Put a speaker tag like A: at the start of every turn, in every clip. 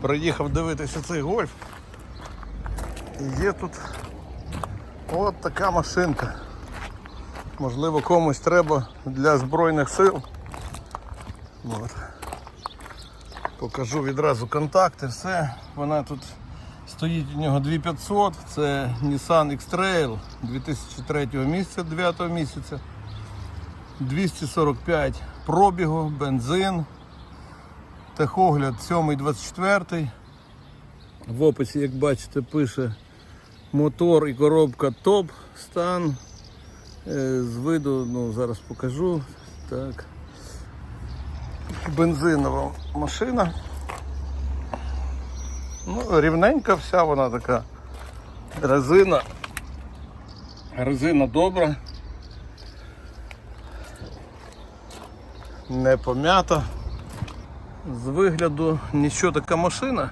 A: Приїхав дивитися цей гольф. І є тут от така машинка. Можливо, комусь треба для Збройних сил. От. Покажу відразу контакти, все. Вона тут стоїть у нього 2500, це Nissan X-Trail 2003 місяця, 9 місяця. 245 пробігу, бензин. Техогляд 7-24. В описі, як бачите, пише мотор і коробка топ стан. Е, З виду, ну зараз покажу. Так. Бензинова машина. Ну, рівненька вся вона така. Резина. Резина добра. Не пом'ята. З вигляду нічого така машина.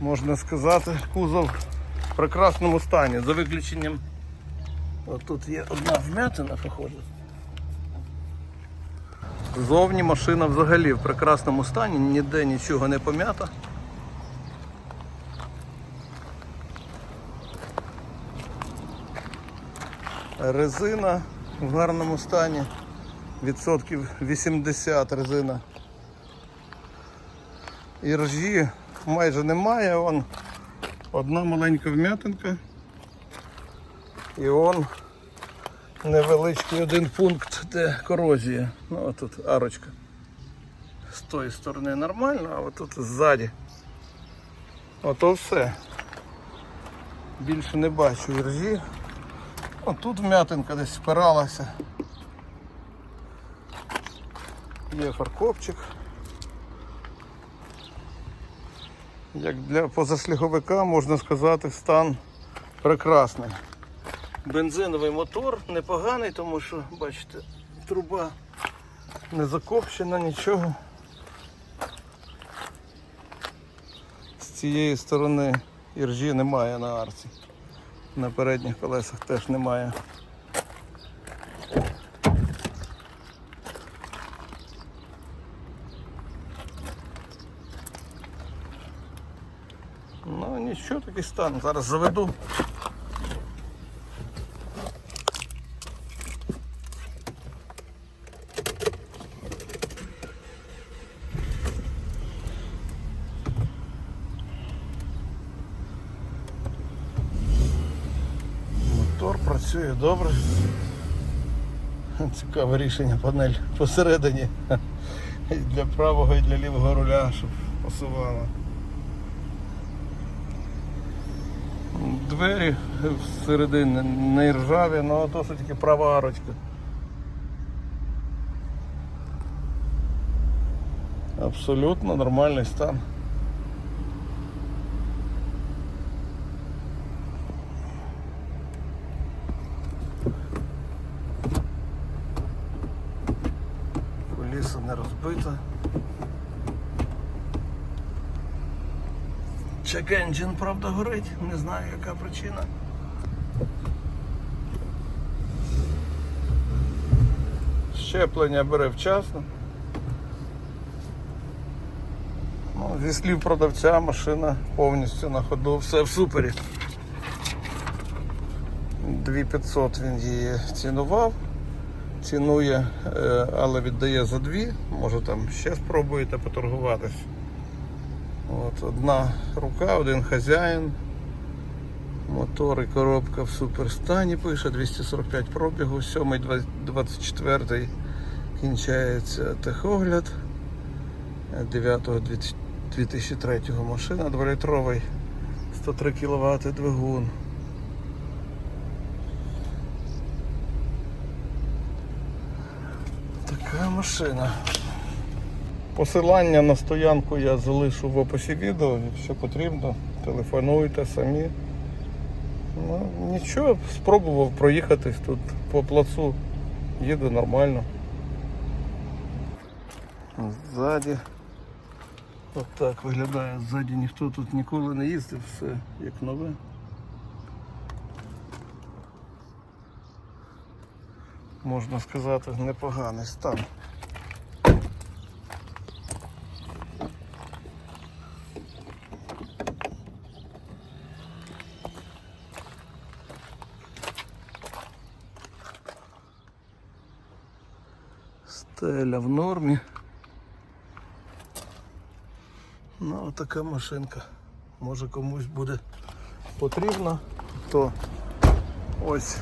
A: Можна сказати, кузов в прекрасному стані. За виключенням. От тут є одна вмятина, походу. Зовні машина взагалі в прекрасному стані, ніде нічого не пом'ята. Резина в гарному стані. Відсотків 80 резина. І ржі майже немає, вон одна маленька вм'ятинка. І он невеличкий один пункт, де корозія. Ну тут арочка. З тої сторони нормально, а от тут ззаді. Ото все. Більше не бачу іржі. Отут вм'ятинка десь спиралася. Є фаркопчик. Як для позасліговика можна сказати, стан прекрасний. Бензиновий мотор непоганий, тому що, бачите, труба не закопчена, нічого. З цієї сторони іржі немає на арці. На передніх колесах теж немає. Нічого такий стан. Зараз заведу. Мотор працює добре. Цікаве рішення, панель посередині. Для правого і для лівого руля, щоб посувало. Двері всередині не ржаві, але то що тільки права арочка. Абсолютно нормальний стан. Коліса не розбита. Check engine, правда, горить, не знаю яка причина. Щеплення бере вчасно. Ну, зі слів продавця машина повністю на ходу, все в супері. 2500 він її цінував, цінує, е, але віддає за дві, може там ще спробуєте поторгуватись. От, одна рука, один хазяїн. Мотор і коробка в суперстані пише 245 пробігу, 7-24 кінчається техогляд. 9 2003 машина, 2-літровий 103 кВт двигун. Така машина. Посилання на стоянку я залишу в описі відео, якщо потрібно, телефонуйте самі. Ну, нічого, спробував проїхатись тут по плацу, їду нормально. Ззаді. От так виглядає, ззаді ніхто тут ніколи не їздив, все як нове. Можна сказати, непоганий стан. Теля в нормі. Ну, така машинка. Може комусь буде потрібна, то ось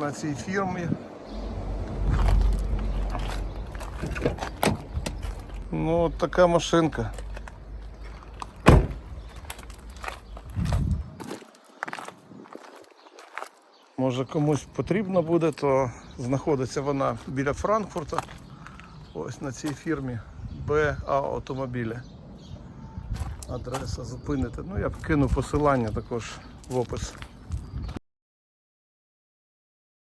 A: на цій фірмі. Ну, от така машинка. Може комусь потрібно буде, то знаходиться вона біля Франкфурта. Ось на цій фірмі БА автомобілі. Адреса зупините. Ну я кину посилання також в опис.